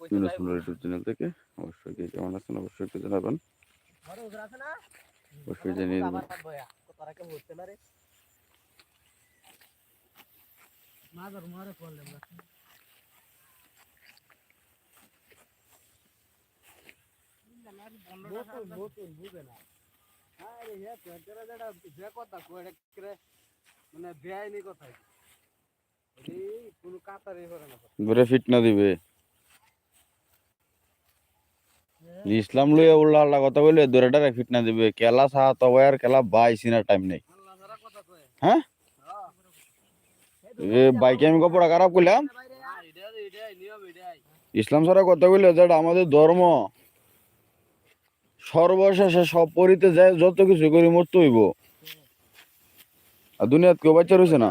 Yunus YouTube channel থেকে অবশ্যই কে কেমন আছেন অবশ্যই একটু জানাবেন। অবশ্যই জানিয়ে দেবেন। মানে বেআইনি কথাই। এই কোনো কাতারই করে না। ঘুরে ফিট না দিবে। ইসলাম লইয়া উল্লা আল্লাহ কথা বলে দূরেটারে ফিট না দিবে। কেলা সাহা তবে আর কেলা বাই সিনার টাইম নেই। হ্যাঁ? বাইকে আমি কপড়া খারাপ করলাম ইসলাম ছাড়া কথা বললে যেটা আমাদের ধর্ম। সর্বশেষে সব পরিতে যায় যত কিছু করি মরতে হইব। আর দুনিয়াত কেউ বাচ্চা রয়েছে না?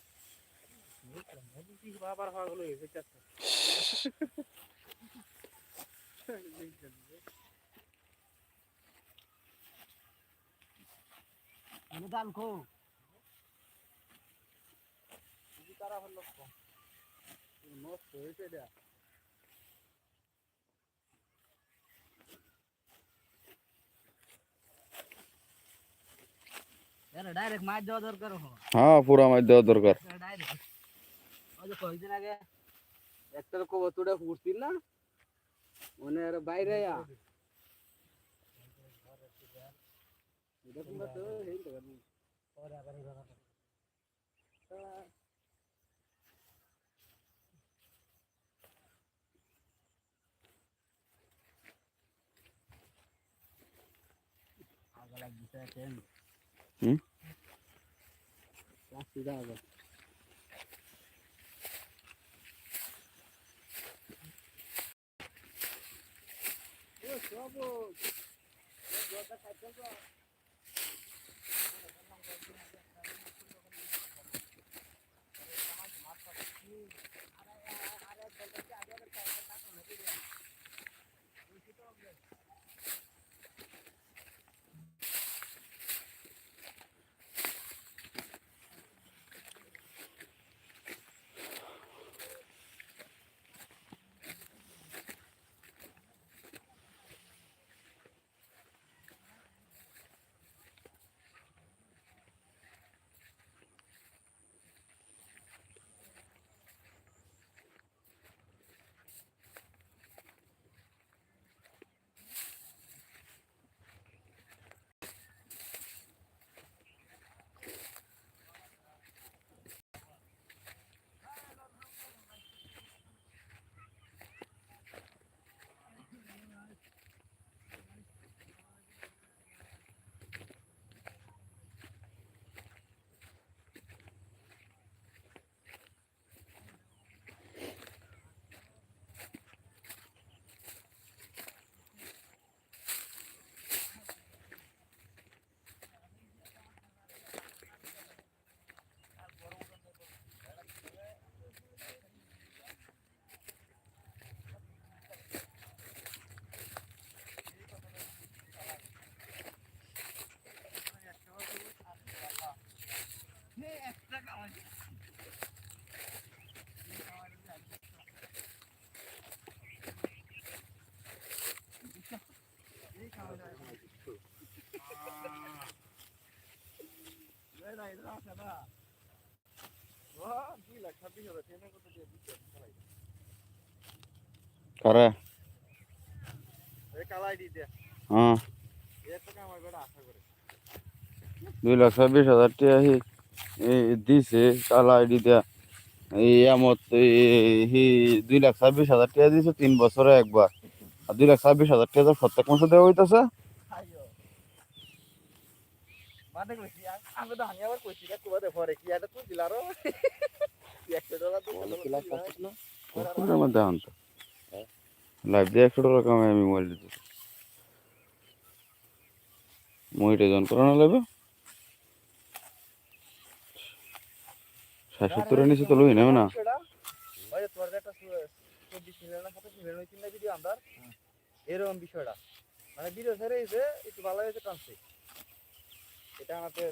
বাবার হওয়া হয়েছে দান খো তারা হলো নষ্ট হয়েছে এটা ডাইরেক্ট মাছ দেওয়া দরকার হয় পুরা মাছ দেওয়া দরকার। ডাইরেক্ট যে কয়েকদিন আগে একটা কবতুটা ফুটছিল না? মানে আর বাইরে আ এরকম তো হেলতে পারবি পরে আবার এই কথা আগে লাগছে ট্রেন কারে কালাই দিতে হ্যাঁ এত কাম আমার বেটা আশা করে দুই লাখ ছাব্বিশ হাজার টাকা দিছে, কালা আইডি দেয়া। হি, দুই লাখ ছাব্বিশ হাজার টাকা দিছে, তিন বছরে একবার। আর দুই লাখ ছাব্বিশ হাজার টাকা প্রত্যেক মাসে দেওয়া হইতেছে। মানে কইছি আমি তো আবার কইছি না কুবাতে পরে কি এটা তুই দিলারো 100 ডলার তো মধ্যে আনতো লাইভ দিয়ে একশো টাকা কামাই আমি মোবাইল দিতে। মহিটা জন লাগবে? ষাট সত্তরের নিচে তো লই নেবে না। যে তোর একটা চব্বিশ মিলিয়ন না সাতাশ মিলিয়ন ওই তিনটা ভিডিও আমার এরকম বিষয়টা। মানে ভিডিও ছেড়ে হয়েছে একটু ভালো হয়েছে টানছে এটা আমাকে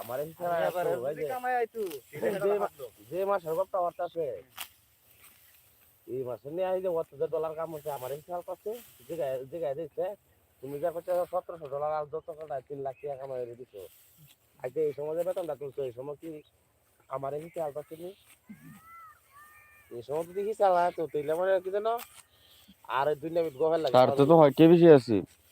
আমার যে মাসের আছে এই মাসে নিয়ে আই যে অত ডলার কাম হচ্ছে আমার হিসাব করছে জায়গায় জায়গায় দেখছে তুমি যা করছ সতেরোশো ডলার আর যত তিন লাখ টাকা কামাই দিছো। আজকে এই সময় যে বেতনটা তুলছো এই সময় কি আমার হিসাব করছে নি এই সময় তো দেখি চালা তো তুইলে মানে কি জানো আর দুই মিনিট গোহের লাগে। তো বেশি আছি?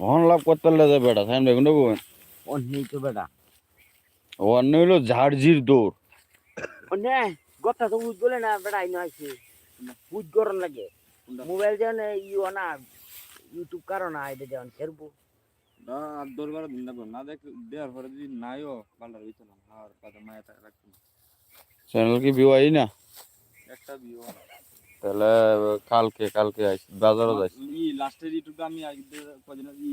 অন লাভ করতে লাগে বেটা সাইন দেখুন দেখুন অনেক তো বেটা। অন্য হইল ঝাড়ঝির দৌড়। অনে গপটা তো বুঝ গলে না বেটা আইনো আইছে বুঝ গরম লাগে। মোবাইল যেন ইও না ইউটিউব কারণ আইডে যেন খেরবো দরবার দিন না না দেখ দেওয়ার পরে যদি নাইও পাল্টার ভিতর আর পাতা মায়া টাকা রাখছি চ্যানেল কি ভিউ আই না? একটা ভিউ তাহলে কালকে কালকে আইস বাজারও যাইস। ই লাস্টের ইউটিউবে আমি কদিন ই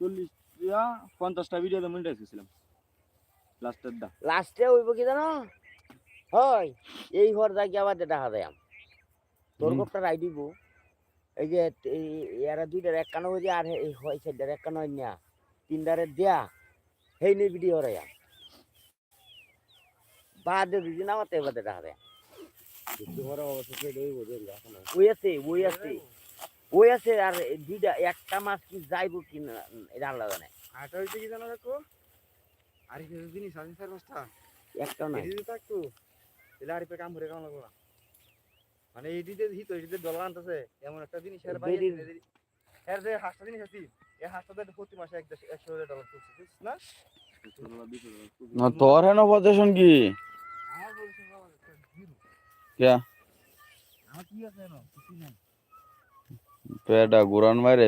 চল্লিশ ইয়া পঞ্চাশটা ভিডিও মনিটাইজ করেছিলাম। লাস্টের দা লাস্টে হইব কি জানো? হয় এই হর জায়গা আবার দেখা যায় তোর হুম। গপটা রাই দিব এই যে এরা দুইটার এক কানো হয়ে আর এই হয় সাইডার এক কানো না। তিনটারে দেয়া সেই নিয়ে ভিডিও রে বাদে দুদিন আমার তো এবার দেখা যায় ওই আছে ওই আছে ওই আছে আর এই দুইটা একটা মাছ কি যাইব কি না এটা আলাদা নাই আটা হইতে কি জানো দেখো? আর কিছু জিনিস আছে চার পাঁচটা। একটাও নাই। এটি থাকতো তাহলে আর কাম করে কাম লাগবো না। মানে হিত ডলার আনতেছে এমন একটা জিনিস এর বাইরে এর যে হাঁসটা জিনিস আছে এই হাঁসটা প্রতি মাসে এক একশো হাজার ডলার তুলছে না? না তোর হেন পজিশন কি? আমার গুরান মারে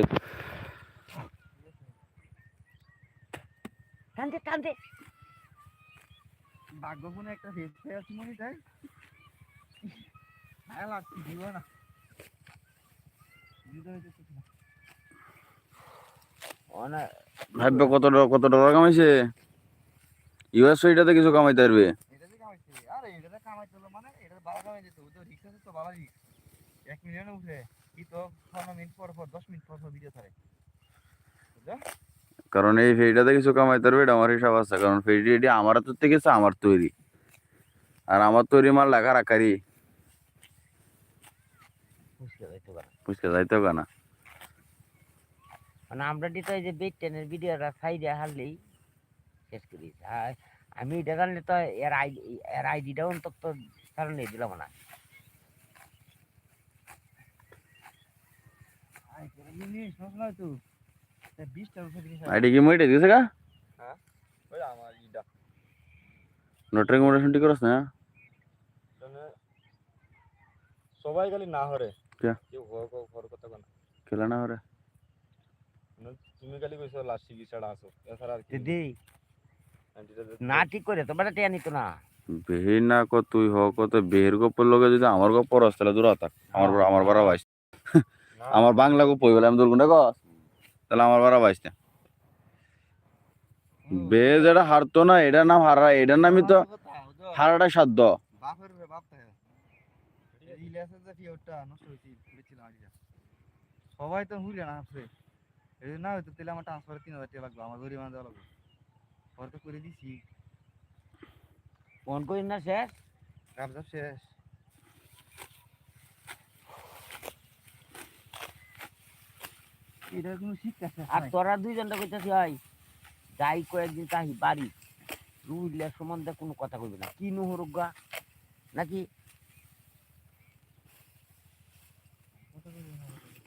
টানতে টানতে ভাগ্যগুণে একটা হেড পেয়ে আছি মনে তাই? হ্যাঁ লাগছে দিব না। কত কত ডলার কামাইছে? ইউএস এটাতে কিছু কামাইতে পারবে? এটা যে কামাইছে। আরে এটা কামাইতে মানে যেত তো রিক্স তো রিক্স। এক মিলিয়নে উঠে কি তো পনেরো মিনিট পর পর দশ মিনিট পর পর ভিডিও কারণ এই ফেরিটাতে কিছু কামাইতে পারবে এটা আমার হিসাব আছে। কারণ ফেরিটি এটি আমার হাতের থেকে আমার তৈরি। আর আমার তৈরি মাল লেখা রাখারি বুঝতে যাইতে হবে না। মানে আমরা দিতে এই যে বেড টেনের ভিডিওটা সাইডে হারলেই শেষ করি আর আমি এটা জানলে তো এর আইডি এর আইডিটা অন্তত কারণে দিলাম না আই করে জিনিস নষ্ট তো বিশটা রুপে জিনিস আইডি কি মইটে দিছে গা ওই আমার ইটা নোট রেকমেন্ডেশন ঠিক করছ না মানে সবাই খালি না হরে কে? কেউ হর কো হর কথা কোনা খেলা না ওরে তুমি খালি কইছো লাস্ট চিকিৎসাটা আসো এছাড়া আর কি দিদি অ্যান্টিটা না ঠিক করে তো বেটা টেয়া নিত না বেহির না ক তুই হ ক তো বেহির গপ্পর লগে যদি আমার গপ পরস তাহলে দূর থাক। আমার বড়- আমার বাড়া বাইস আমার বাংলা গপ বলে আমি দূর গুন্ডা কস। তাহলে আমার বাড়া বাইস না বে যেটা হারতো না এটা নাম হারা এটার নামই তো হারাটা সাধ্য। সবাই তো হুইলে না হাসছে এই না হয়তো তাহলে আমার ট্রান্সফারে তিন হাজার টাকা লাগবে আমার জরিমানা দেওয়া লাগবে। ওর তো করে দিছি। ফোন করি না শেষ? কাবজা শেষ। এটা কোনো শিক্ষা আর। তোরা দুইজনটা কইতাছি হয় যাই কয়েকদিন তাহি বাড়ি রুইলের সম্বন্ধে কোনো কথা কইবে না। কি নহরুগা নাকি?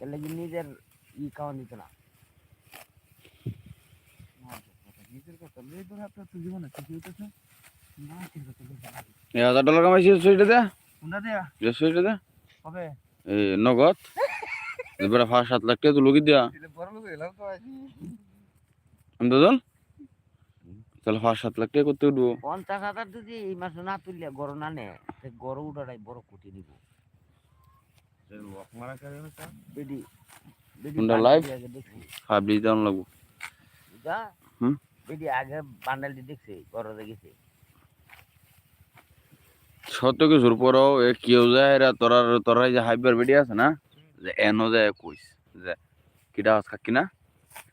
এর লাগি নিজের ই খাওয়া নিত না। নিজের কথা। লই ধরে আপনার তো জীবনে কিছু হইতেছে লইতে হাজার ডলার কামাইছি সেটা দে কোনটা দেয়া? সেটা দে হবে এই নগদ? এবারে পাঁচ সাত লাখ টাকা তুলো কি দিয়া? তো আমি তো তাহলে পাঁচ সাত লাখ টাকা করতে উঠবো। পঞ্চাশ হাজার যদি এই মাসে না তুললে গরু না নে গরু উঠাটাই বড় কুটি দিব। কোনটা ভাবলি দেওয়ান লাগবো। বেডি আগে বান্ডেলটি দেখছে গরু দেখেছে সত্য কিছুর পরও এ কেউ যায় এরা তোরা তোরা যে হাইবার বেডি আছে না যে এনো যায় কইস যে কিটা আস কাকি না?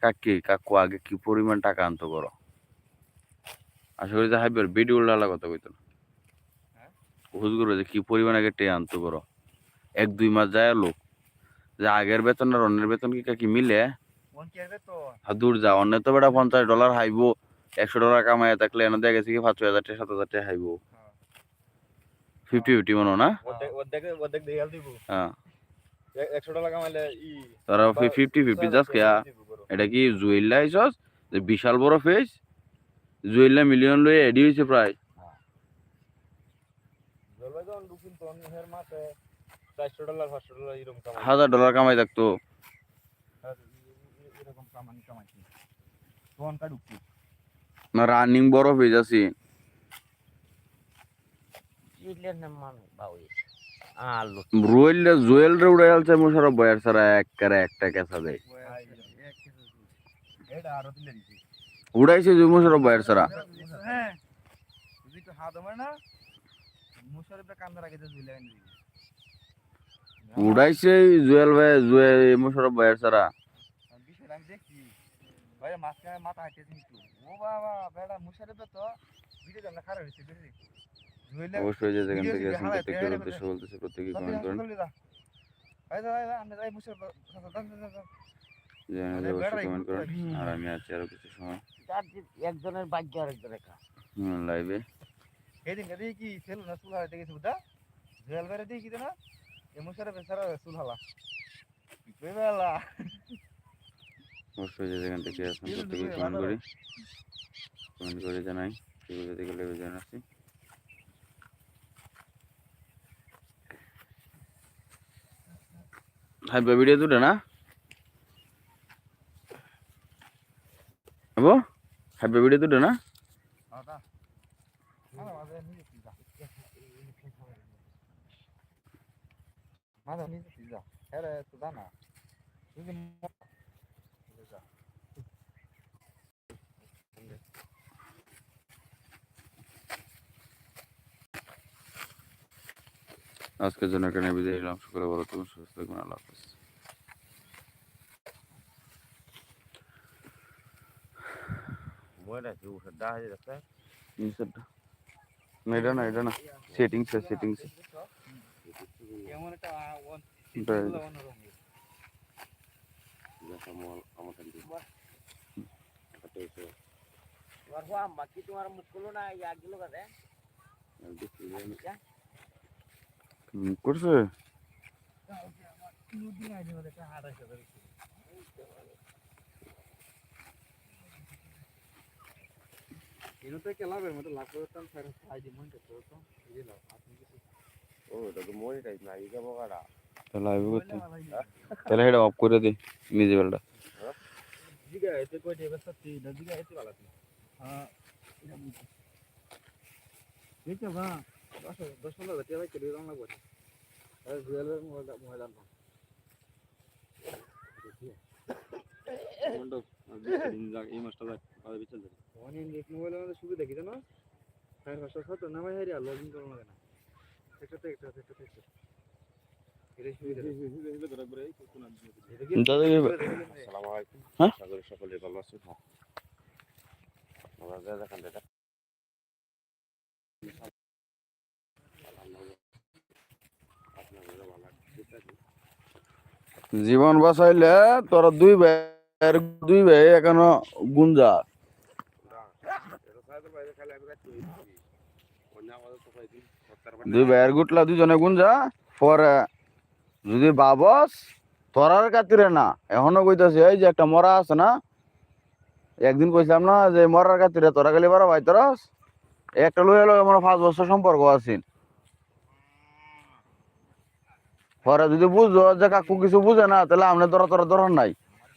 কাকি কাকু আগে কি পরিমাণ টাকা আনতো করো আশা করি যে হাইবার বেডি কথা কইতো না। হ্যাঁ? হুজ করো যে কি পরিমাণ আগে টে আনতো করো এক দুই মাস যায় লোক। যে আগের বেতন আর অন্যের বেতন কি কাকি মিলে? আর দূর যা অন্য তো বেটা পঞ্চাশ ডলার হাইবো। একশো ডলার কামাই থাকলে এনে দেখা গেছে কি পাঁচ ছয় হাজার টাকা সাত হাজার টাকা হাইবো। হ্যাঁ। ফিফটি ফিফটি মনে না? হ্যাঁ। তারা ফিফটি ফিফটি কেয়া। এটা কি জুয়েল্লা আইসস যে বিশাল বড় ফেস জুয়েল্লা মিলিয়ন লয়ে এডি হয়েছে প্রায়। কামাই। হাজার ডলার কামাই থাকতো। না রানিং বড় ফেজ আছে। রুয়েল জুয়েল রে উড়ে আলছে মুশারফ বয়ার সারা এক করে একটা কেসা দেয় উড়াইছে যে মুশারফ বয়ার সারা উড়াইছে জুয়েল ভাই জুয়েল মুশারফ বয়ার সারা ভাই মাথা হাঁটিয়েছি ও বাবা বেড়া মুশারফে তো ভিডিও খারাপ হয়েছে অবশ্যই যে যেখান থেকে আছেন প্রত্যেকের উদ্দেশ্য বলতেছে প্রত্যেকে কমেন্ট করেন। জানালে অবশ্যই কমেন্ট আর আমি আছি আরও কিছু সময়। একজনের ভাগ্য আরেকজনের লাইভে। কি সেল না চুল হারাইতে গেছি বুঝা? জুয়েল বেড়ে দেখি না? এ মুশারফে সারা চুল হালা। বেলা অবশ্যই যে যেখান থেকে আছেন প্রত্যেকে কমেন্ট করি। কমেন্ট করে জানাই। দেখে লেগে জানাচ্ছি হাই ভিডিও দুটো না? হব হাই ভিডিও দুটো না? আজকের জন্য এখানে বিদায় নিলাম। বলো তুমি সুস্থ থাকবেন, আল্লাহ হাফেজ বইটা কি উঠে দেখা যাচ্ছে নিচেরটা না এটা না এটা না সেটিংস সেটিংস কেমন একটা ওয়ান এটা অন্যরকম তোমার হওয়া বাকি তোমার মুখ করল না ইয়া তো কেলাবের মতো লাখ টান ফের আইডি মনটা তো তো দিলাম আপনি কিছু ও এটা তো না এই তাহলে আইব করতে তাহলে এটা অফ করে দে নিজে বেলটা দিগা এতে কই দেবে সত্যি দিগা এতে ভালো আছে হ্যাঁ এটা বুঝছি দেখো বা দশ দশ পনেরো টাকা কেটে রং লাগবে আর জুয়েলের মোবাইল মোবাইল আনলাম এই যাক আর সুবিধা জানো ফায়ার হারিয়া লগ ইন করা না আসসালামু আলাইকুম হ্যাঁ? সকলে ভালো আছেন হ্যাঁ আপনারা দেখেন জীবন বাঁচাইলে তোরা দুই ভাইয়ের দুই ভাই এখনও গুঞ্জা। দুই ভাইয়ের গুটলা দুজনে গুঞ্জা। পরে যদি বাবস তোরার কাতিরে না। এখনও কইতাছে, এই যে একটা মরা আছে না? একদিন কইছিলাম না যে, মরার কাতিরে তোরা গেলে বারা ভাই তোরাস? একটা লইয়া লগে আমার পাঁচ বছর সম্পর্ক আছেন। পরে যদি বুঝো যে কাকু কিছু বুঝে না, তাহলে আপনি তোরা তোরা ধরার নাই আর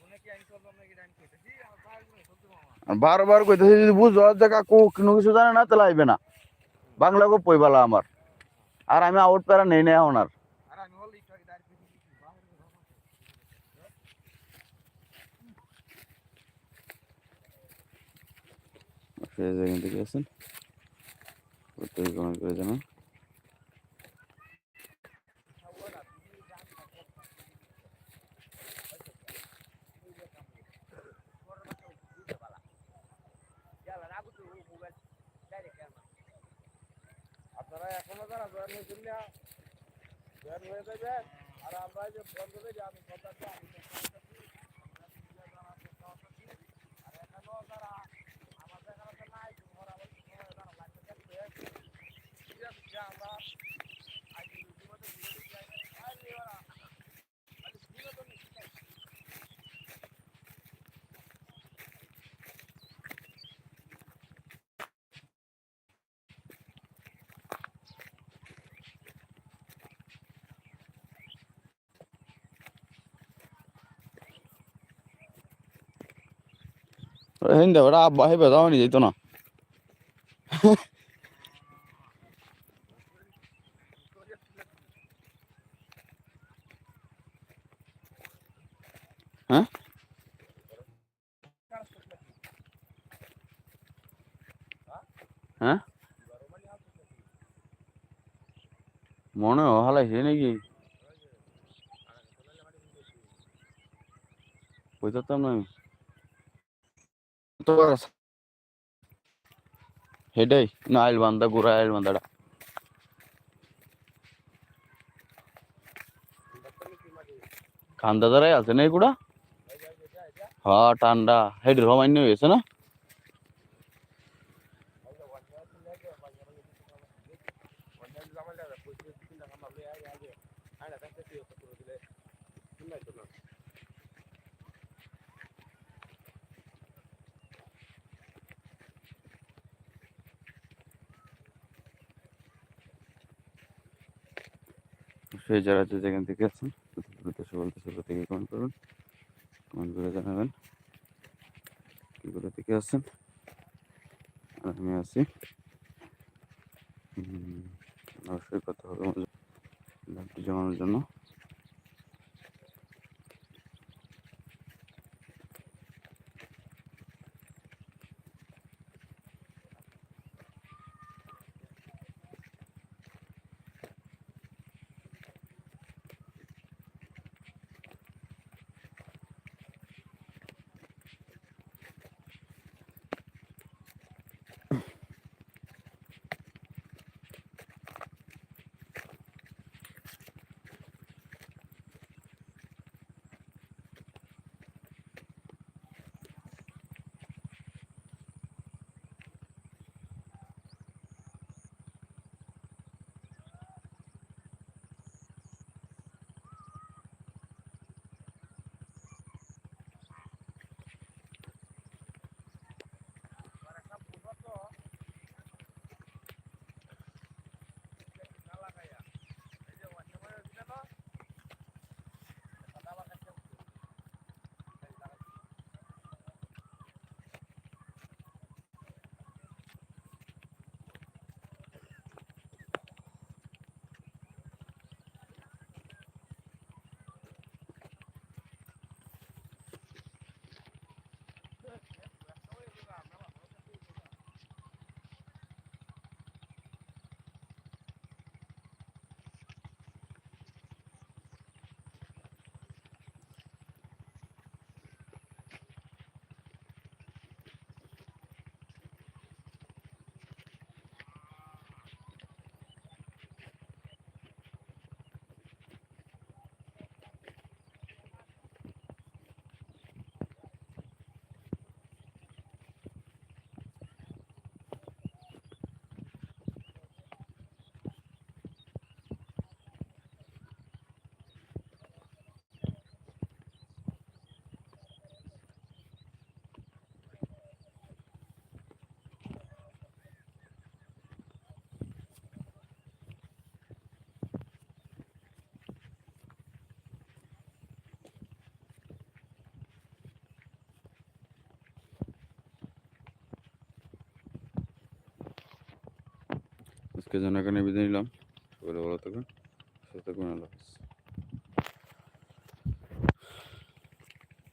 বারবার কইতেছে, যদি বুঝো যে কাকু কোনো কিছু জানে না, তাহলে আইবে না। বাংলা গো পইবালা আমার? আর আমি আউট প্যারা নেই না এখন ডাইরেক্ট সেই জায়গা থেকে আছেন প্রত্যেকে কমেন্ট করে জানান। আপনারা এখনও যারা জয়েন হয়েছেন না, জয়েন হয়ে যাবেন আর আমরা যে বন্ধ করে আমি কথা আমি আর এখনও যারা আমাদের এখানে লাগবে ঠিক আছে আমরা আজ জীবনে ভিডিও চাই আর ওরা আরে বিনোদন হিন্দা বেটা আব্বা হেবে যাওয়া নি যেত না। হেডাই না আইল বান্দা গুড়া আইল বান্দাটা খান্দা দ্বারাই আছে না এগুলা হ্যাঁ ঠান্ডা হেড রমান্য হয়েছে না সেই যারা যে যেখান থেকে আছেন, দ্রুত সকল সকল থেকে কমেন্ট করুন কমেন্ট করে জানাবেন কী করে থেকে আছেন। আর আমি আছি। অবশ্যই কথা হবে জমানোর জন্য। আজকে এখানে বিদায় নিলাম। সকলে ভালো থাকুন সুস্থ থাকুন আল্লাহ হাফিজ।